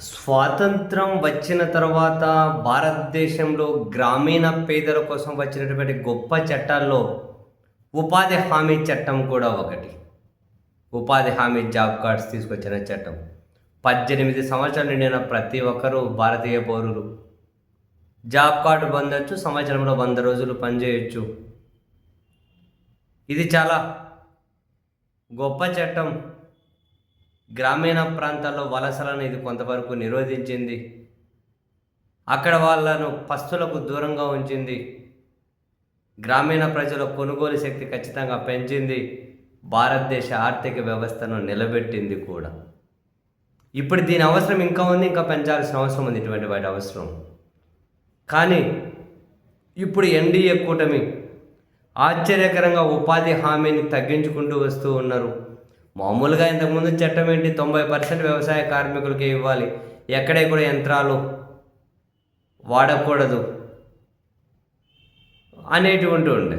స్వాతంత్రం వచ్చిన తర్వాత భారతదేశంలో గ్రామీణ పేదల కోసం వచ్చినటువంటి గొప్ప చట్టాల్లో ఉపాధి హామీ చట్టం కూడా ఒకటి. ఉపాధి హామీ జాబ్ కార్డ్స్ తీసుకొచ్చిన చట్టం. పద్దెనిమిది సంవత్సరాలు నిండిన ప్రతి ఒక్కరూ భారతీయ పౌరులు. జాబ్ కార్డు పొందొచ్చు సంవత్సరంలో వంద రోజులు పనిచేయొచ్చు. ఇది చాలా గొప్ప చట్టం. గ్రామీణ ప్రాంతాల్లో వలసలను ఇది కొంతవరకు నిరోధించింది. అక్కడ వాళ్ళను పస్తులకు దూరంగా ఉంచింది. గ్రామీణ ప్రజల కొనుగోలు శక్తి ఖచ్చితంగా పెంచింది. భారతదేశ ఆర్థిక వ్యవస్థను నిలబెట్టింది కూడా. ఇప్పుడు దీని అవసరం ఇంకా ఉంది ఇంకా పెంచాల్సిన అవసరం ఉంది ఇటువంటి వాటి అవసరం. కానీ ఇప్పుడు ఎన్డీఏ కూటమి ఆశ్చర్యకరంగా ఉపాధి హామీని తగ్గించుకుంటూ వస్తూ ఉన్నారు. మామూలుగా ఇంతకుముందు చట్టం ఏంటి? తొంభై పర్సెంట్ వ్యవసాయ కార్మికులకి ఇవ్వాలి. ఎక్కడే కూడా యంత్రాలు వాడకూడదు అనేటువంటి ఉండే.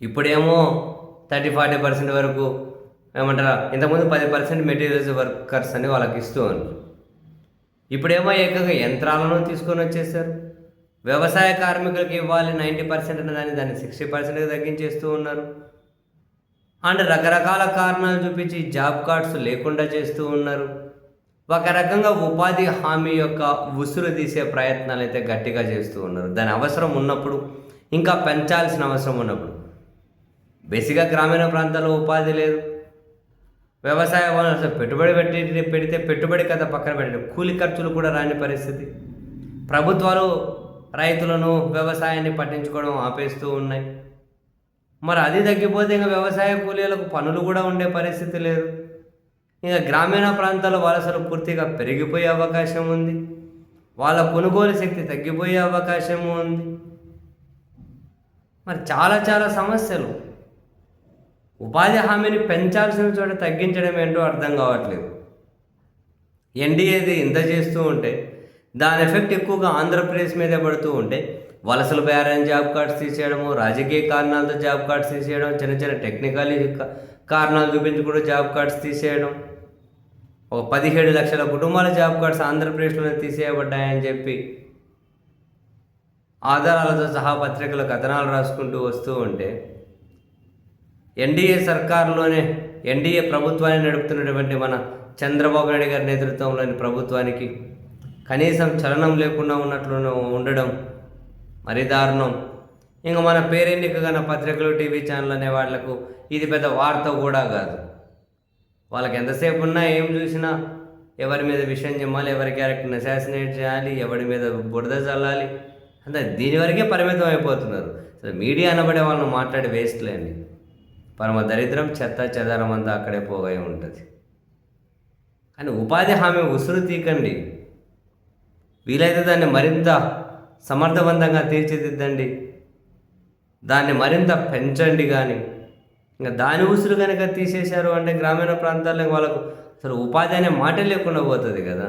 ఇప్పుడేమో థర్టీ ఫార్టీ పర్సెంట్ వరకు ఏమంటారా? ఇంతకుముందు పది పర్సెంట్ మెటీరియల్స్ వర్కర్స్ అని వాళ్ళకి ఇస్తూ ఉన్నారు. ఇప్పుడేమో ఏకంగా యంత్రాలను తీసుకొని వచ్చేసారు. వ్యవసాయ కార్మికులకి ఇవ్వాలి నైంటీ పర్సెంట్ అన్న దాన్ని దాన్ని సిక్స్టీ పర్సెంట్కి తగ్గించేస్తూ ఉన్నారు. అండ్ రకరకాల కారణాలు చూపించి జాబ్ కార్డ్స్ లేకుండా చేస్తూ ఉన్నారు. ఒక రకంగా ఉపాధి హామీ యొక్క ఉసురు తీసే ప్రయత్నాలు అయితే గట్టిగా చేస్తూ ఉన్నారు. దాని అవసరం ఉన్నప్పుడు ఇంకా పెంచాల్సిన అవసరం ఉన్నప్పుడు. బేసిక్గా గ్రామీణ ప్రాంతాల్లో ఉపాధి లేదు. వ్యవసాయ వనరులు పెట్టుబడి పెట్టి పెడితే పెట్టుబడి కథ పక్కన పెట్టడం కూలి ఖర్చులు కూడా రాని పరిస్థితి. ప్రభుత్వాలు రైతులను వ్యవసాయాన్ని పట్టించుకోవడం ఆపేస్తూ ఉన్నాయి. మరి అది తగ్గిపోతే ఇంకా వ్యవసాయ కూలీలకు పనులు కూడా ఉండే పరిస్థితి లేదు. ఇంకా గ్రామీణ ప్రాంతాల వలసలు పూర్తిగా పెరిగిపోయే అవకాశం ఉంది. వాళ్ళ కొనుగోలు శక్తి తగ్గిపోయే అవకాశం ఉంది. మరి చాలా చాలా సమస్యలు. ఉపాధి హామీని పెంచాల్సిన చోట తగ్గించడం ఏంటో అర్థం కావట్లేదు. ఎన్డీఏది ఇంత చేస్తూ ఉంటే దాని ఎఫెక్ట్ ఎక్కువగా ఆంధ్రప్రదేశ్ మీదే పడుతూ ఉంటే వలసలు బేరని జాబ్ కార్డ్స్ తీసేయడము రాజకీయ కారణాలతో జాబ్ కార్డ్స్ తీసేయడం చిన్న చిన్న టెక్నికల్ కారణాలు చూపించి కూడా జాబ్ కార్డ్స్ తీసేయడం ఒక పదిహేడు లక్షల కుటుంబాల జాబ్ కార్డ్స్ ఆంధ్రప్రదేశ్లోనే తీసేయబడ్డాయని చెప్పి ఆధారాలతో సహా పత్రికలు కథనాలు రాసుకుంటూ వస్తూ ఉంటే ఎన్డీఏ సర్కారులోనే ఎన్డీఏ ప్రభుత్వాన్ని నడుపుతున్నటువంటి మన చంద్రబాబు నాయుడు గారి నేతృత్వంలోని ప్రభుత్వానికి కనీసం చలనం లేకుండా ఉన్నట్లు ఉండడం మరి దారుణం. ఇంకా మన పేరెన్నికగా పత్రికలు టీవీ ఛానల్ అనే వాళ్ళకు ఇది పెద్ద వార్త కూడా కాదు. వాళ్ళకి ఎంతసేపు ఉన్నా ఏం చూసినా ఎవరి మీద విషయం చెప్పాలి ఎవరి క్యారెక్టర్ని అసాసినేట్ చేయాలి ఎవరి మీద బురద చల్లాలి. అంటే దీని వరకే పరిమితం అయిపోతున్నారు. అసలు మీడియా అనబడే వాళ్ళని మాట్లాడి వేస్ట్లేండి పరమ దరిద్రం చెత్త చెదారం అంతా అక్కడే పోగా ఉంటుంది. కానీ ఉపాధి హామీ ఉసురు తీకండి. వీలైతే దాన్ని మరింత సమర్థవంతంగా తీర్చిదిద్దండి. దాన్ని మరింత పెంచండి కానీ ఇంకా దాని ఉసురు కనుక తీసేశారు అంటే గ్రామీణ ప్రాంతాల్లో వాళ్ళకు అసలు ఉపాధి అనే మాట లేకుండా పోతుంది కదా.